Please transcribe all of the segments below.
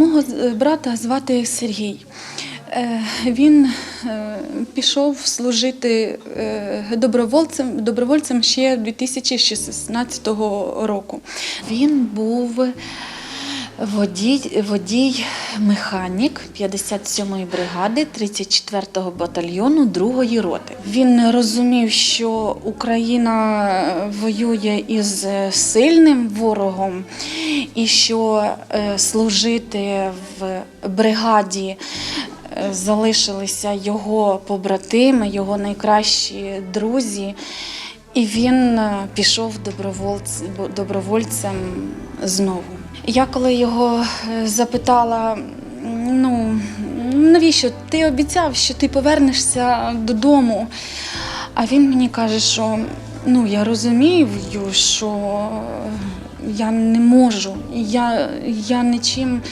Мого брата звати Сергій. Е, Він е, пішов служити е, добровольцем, добровольцем ще 2016 року. Він був водій, водій механік 57-ї бригади 34-го батальйону 2-ї роти. Він розумів, що Україна воює із сильним ворогом, і що е, служити в бригаді е, залишилися його побратими, його найкращі друзі. І він е, пішов добровольц, добровольцем знову. Я коли його е, запитала, ну навіщо ти обіцяв, що ти повернешся додому? А він мені каже, що ну я розумію, що я не можу, я, я нічим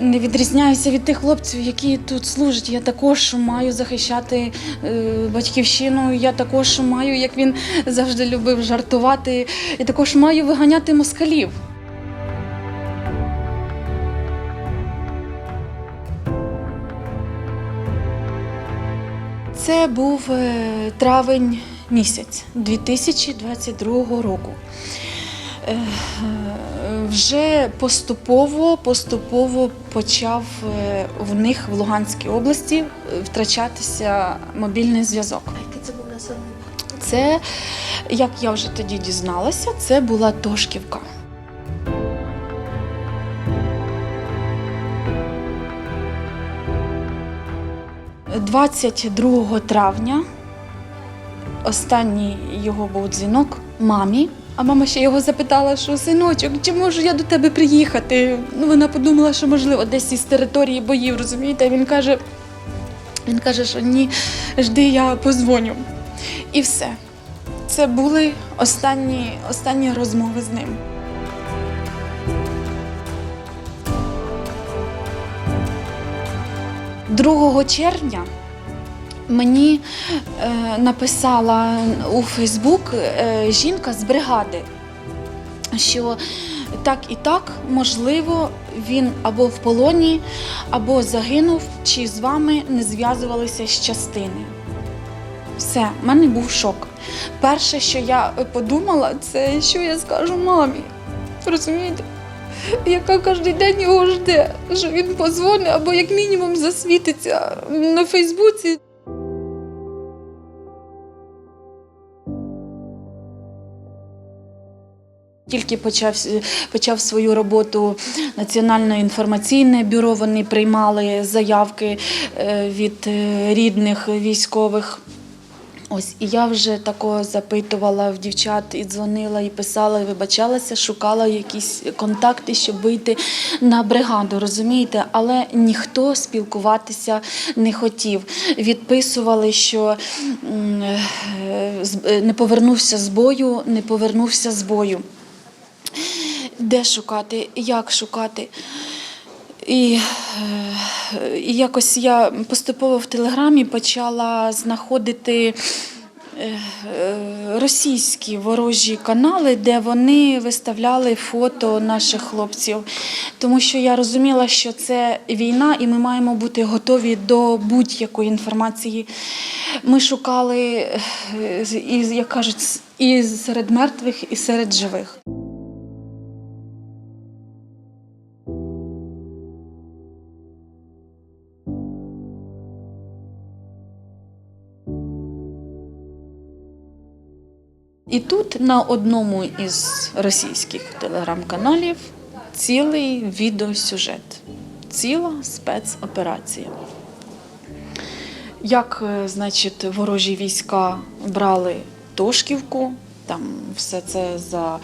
не відрізняюся від тих хлопців, які тут служать. Я також маю захищати е, батьківщину. Я також маю, як він завжди любив жартувати, і також маю виганяти москалів. Це був е, травень місяць 2022 року. Е, Вже поступово, поступово почав е, в них в Луганській області е, втрачатися мобільний зв'язок. Це був населений? Це, як я вже тоді дізналася, це була Тошківка. – 22 травня останній його був дзвінок мамі. А мама ще його запитала, що синочок, чи можу я до тебе приїхати? Ну, вона подумала, що можливо десь із території боїв, розумієте? Він каже, він каже, що ні, жди, я позвоню. І все. Це були останні, останні розмови з ним. Другого червня мені е, написала у Фейсбук е, жінка з бригади, що так і так, можливо, він або в полоні, або загинув, чи з вами не зв'язувалися з частини. Все, в мене був шок. Перше, що я подумала, це що я скажу мамі. Розумієте? Яка кожен день його жде, що він позвонить або як мінімум засвітиться на Фейсбуці. Тільки почав, почав свою роботу Національне інформаційне бюро. Вони приймали заявки е, від е, рідних військових. Ось і я вже такого запитувала в дівчат і дзвонила, і писала, і вибачалася, шукала якісь контакти, щоб вийти на бригаду, розумієте? Але ніхто спілкуватися не хотів. Відписували, що е, е, не повернувся з бою, не повернувся з бою. Де шукати, як шукати? І, е, і якось я поступово в телеграмі почала знаходити е, е, російські ворожі канали, де вони виставляли фото наших хлопців. Тому що я розуміла, що це війна, і ми маємо бути готові до будь-якої інформації. Ми шукали, як кажуть, і серед мертвих, і серед живих. І тут на одному із російських телеграм-каналів цілий відеосюжет, ціла спецоперація. Як, е, значить, ворожі війська брали Тошківку, там все це за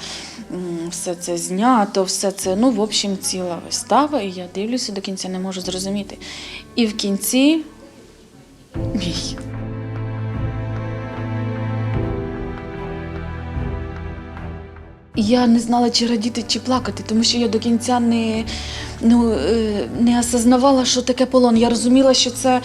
все це знято, все це, ну, в общем, ціла вистава, і я дивлюся до кінця, не можу зрозуміти. І в кінці мій. Я не знала, чи радіти, чи плакати, тому що я до кінця не, ну, е, не осознавала, що таке полон. Я розуміла, що це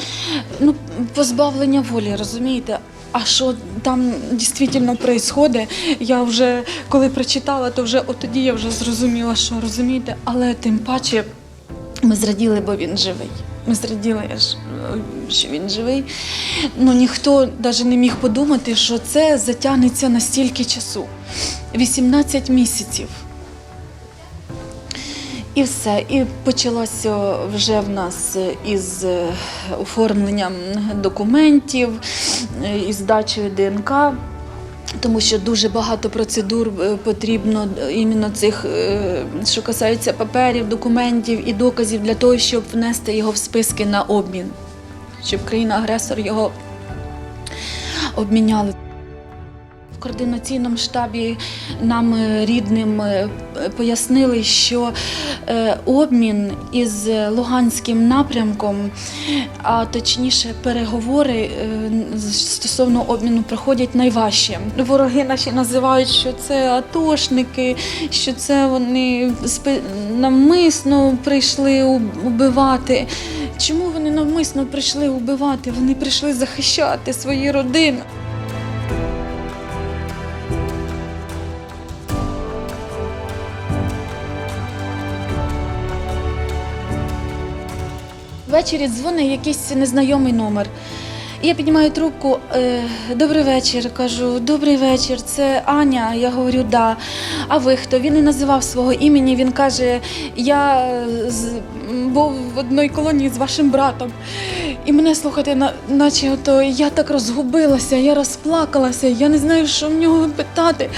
ну, позбавлення волі, розумієте? А що там дійсно відбувається, я вже коли прочитала, то вже от тоді я вже зрозуміла, що розумієте, але тим паче Ми зраділи, бо він живий. Ми зраділи, е, що він живий. Ну, ніхто навіть не міг подумати, що це затягнеться на стільки часу 18 місяців. І все. І почалося вже в нас із е, оформленням документів, е, із здачею ДНК. Тому що дуже багато процедур е, потрібно е, іменно цих, е, що касається паперів, документів і доказів для того, щоб внести його в списки на обмін, щоб країна-агресор його обміняли. Координаційному штабі нам е, рідним е, пояснили, що е, обмін із Луганським напрямком, а точніше переговори стосовно обміну проходять найважче. Вороги наші називають, що це атошники, що це вони навмисно прийшли убивати. Чому вони навмисно прийшли убивати? Вони прийшли захищати свої родини. Ввечері дзвонить якийсь незнайомий номер. Я піднімаю трубку. Е, Добрий вечір. Кажу, добрий вечір, це Аня. Я говорю, да. А ви хто? Він не називав свого імені. Він каже, я з, був в одній колонії з вашим братом. І мене слухайте, на- наче ото я так розгубилася, я розплакалася, я не знаю, що в нього питати.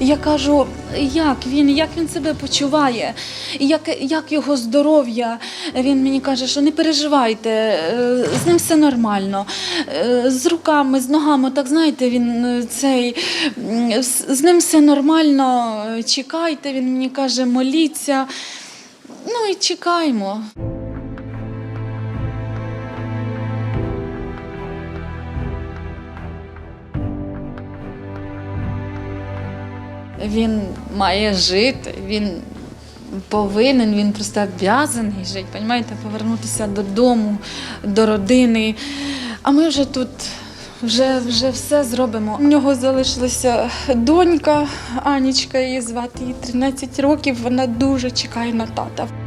Я кажу, як він, як він себе почуває, як, як його здоров'я. Він мені каже, що не переживайте, е, з ним все нормально. Е, З руками, з ногами, так знаєте, він е, цей з ним все нормально. Чекайте, він мені каже, моліться. Ну і чекаємо. Він має жити, він повинен, він просто обв'язаний жити, понімаєте, повернутися додому, до родини. А ми вже тут вже, вже все зробимо. У нього залишилася донька Анічка, її звати їй 13 років. Вона дуже чекає на тата.